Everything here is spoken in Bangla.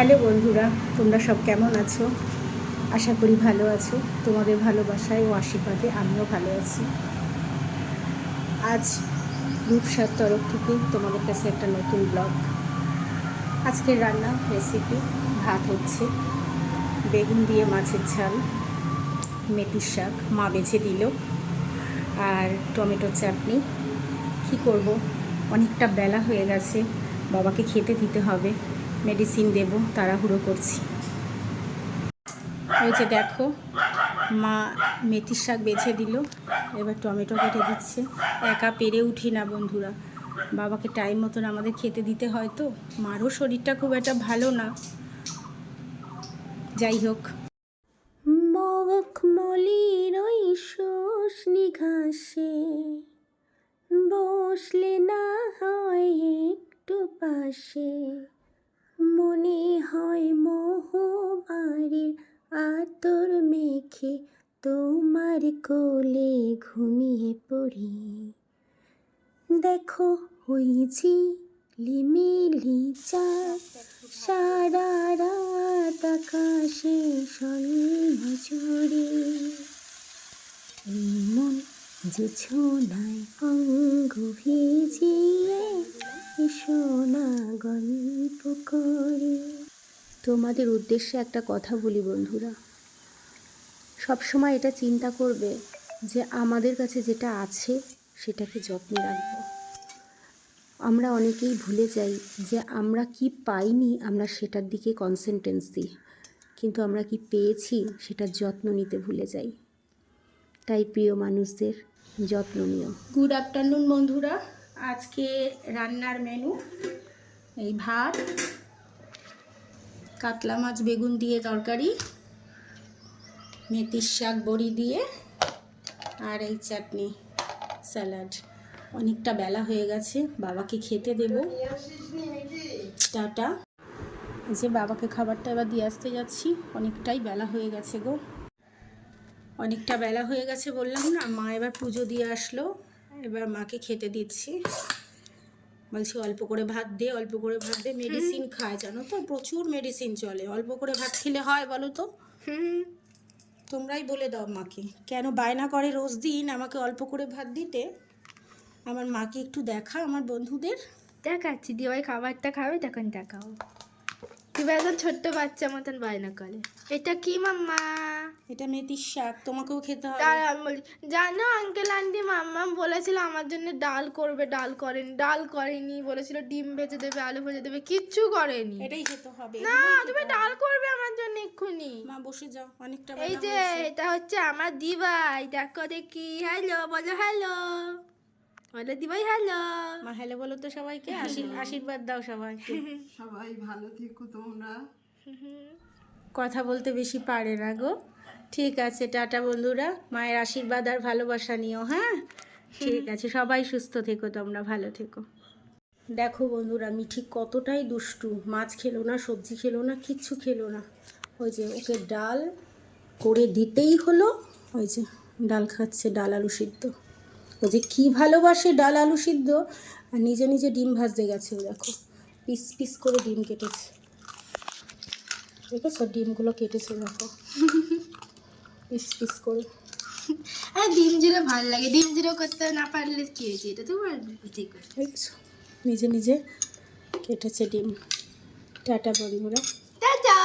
হ্যালো বন্ধুরা, তোমরা সব কেমন আছো? আশা করি ভালো আছো। তোমাদের ভালোবাসায় ও আশীর্বাদে আমিও ভালো আছি। আজ রূপসার তরফ থেকে তোমাদের কাছে একটা নতুন ব্লগ আজকের রান্না রেসিপি ভাত হচ্ছে। বেগুন দিয়ে মাছের ঝাল, মেথির শাক, মা বেছে দিল। আর টমেটো চাটনি। কী করব? অনেকটা বেলা হয়ে গেছে, বাবাকে খেতে দিতে হবে। মেডিসিন দেব, তাড়াহুড়ো করছি। ওই যে দেখো, মা মেথির শাক বেছে দিল, এবার টমেটো কেটে দিচ্ছে। একা পেরে উঠি না বন্ধুরা। বাবাকে টাইম মতন আমাদের খেতে দিতে হয় তো? মারও শরীরটা খুব একটা ভালো না। যাই হোক। ওই শোষনি ঘাসে, বসলে না হয় একটু পাশে। মনে হয় মোহবাড়ির আতর মেখে তোমার কোলে ঘুমিয়ে পড়ি। দেখো ওই ঝিলিমিলি চাঁদ সারা রাত আকাশে স্বর্ণ জুড়ে এই মন যে ছোনায় অঙ্গ ভিজিয়ে এসো না গল্প করে। তোমাদের উদ্দেশ্যে একটা কথা বলি বন্ধুরা। সবসময় এটা চিন্তা করবে যে আমাদের কাছে যেটা আছে সেটাকে যত্নে রাখব। আমরা অনেকেই ভুলে যাই যে আমরা কি পাইনি, আমরা সেটার দিকে কনসেন্ট্রেন্স দিই। কিন্তু আমরা কি পেয়েছি সেটার যত্ন নিতে ভুলে যাই। তাই প্রিয় মানুষদের যত্ন নিও। গুড আফটারনুন বন্ধুরা। আজকে রান্নার মেনু এই ভাত, কাতলা মাছ বেগুন দিয়ে তরকারি, মেথির শাক বড়ি দিয়ে, আর এই চাটনি, স্যালাড। অনেকটা বেলা হয়ে গেছে, বাবাকে খেতে দেব। টাটা। যে বাবাকে খাবারটা এবার দিয়ে আসতে যাচ্ছি, অনেকটাই বেলা হয়ে গেছে গো। অনেকটা বেলা হয়ে গেছে বললাম না, মা এবার পুজো দিয়ে আসলো। এবার মাকে খেতে দিচ্ছি। বলছি অল্প করে ভাত দে অল্প করে ভাত দে মেডিসিন খায় জানো তো? প্রচুর মেডিসিন চলে। অল্প করে ভাত খেলে হয় বলো তো? তোমরাই বলে দাও মাকে। কেন বায়না করে রোজ দিন আমাকে অল্প করে ভাত দিতে? আমার মাকে একটু দেখা আমার বন্ধুদের। দেখাচ্ছি। দিওয়াই খাবারটা খাবে তখন দেখাও। দিবা এখন ছোট্ট বাচ্চা মতন বায়না করে? এটা কি মাম্মা? এটা মেথির শাক তোমাকেও খেতে হবে। আমি বলি জানো আঙ্কেল আন্টি মাম্মা বলেছিল আমার জন্য ডাল করবে ডাল করেনি ডাল করেনি বলেছিল ডিম ভেজে দেবে আলু ভেজে দেবে কিচ্ছু করেনি। এটাই খেতে হবে না তুমি ডাল করবে আমার জন্য এক্ষুনি। মা বসে যাও অনেকটা এই যে এটা হচ্ছে আমার দিবাই দেখো দেখি হ্যালো বলো হ্যালো বলো দিবাই হ্যালো মা হ্যালো বলো তো সবাইকে। আশীর- আশীর্বাদ দাও সবাইকে। সবাই ভালো থেকো তোমরা। কথা বলতে বেশি পারে না গো। ঠিক আছে টাটা বন্ধুরা। মায়ের আশীর্বাদ আর ভালোবাসা নিও হ্যাঁ? ঠিক আছে সবাই সুস্থ থেকো তোমরা ভালো থেকো। দেখো বন্ধুরা মিঠি কতটাই দুষ্টু। মাছ খেলো না সবজি খেলো না কিচ্ছু খেলো না। ওই যে ওকে ডাল করে দিতেই হলো। ওই যে ডাল খাচ্ছে ডাল আলু সিদ্ধ। যে কী ভালোবাসে ডাল আলু সিদ্ধ। আর নিজে নিজে ডিম ভাজতে গেছে ও দেখো পিস পিস করে ডিম কেটেছে। দেখেছ? ডিমগুলো কেটেছে দেখো। পিস পিস করে। আর ডিম জিরো ভালো লাগে ডিম জিরো করতে না পারলে কি হয়েছে? এটা তো ঠিক দেখেছ? নিজে নিজে কেটেছে ডিম। টাটা বন্ধুরা। টাটা!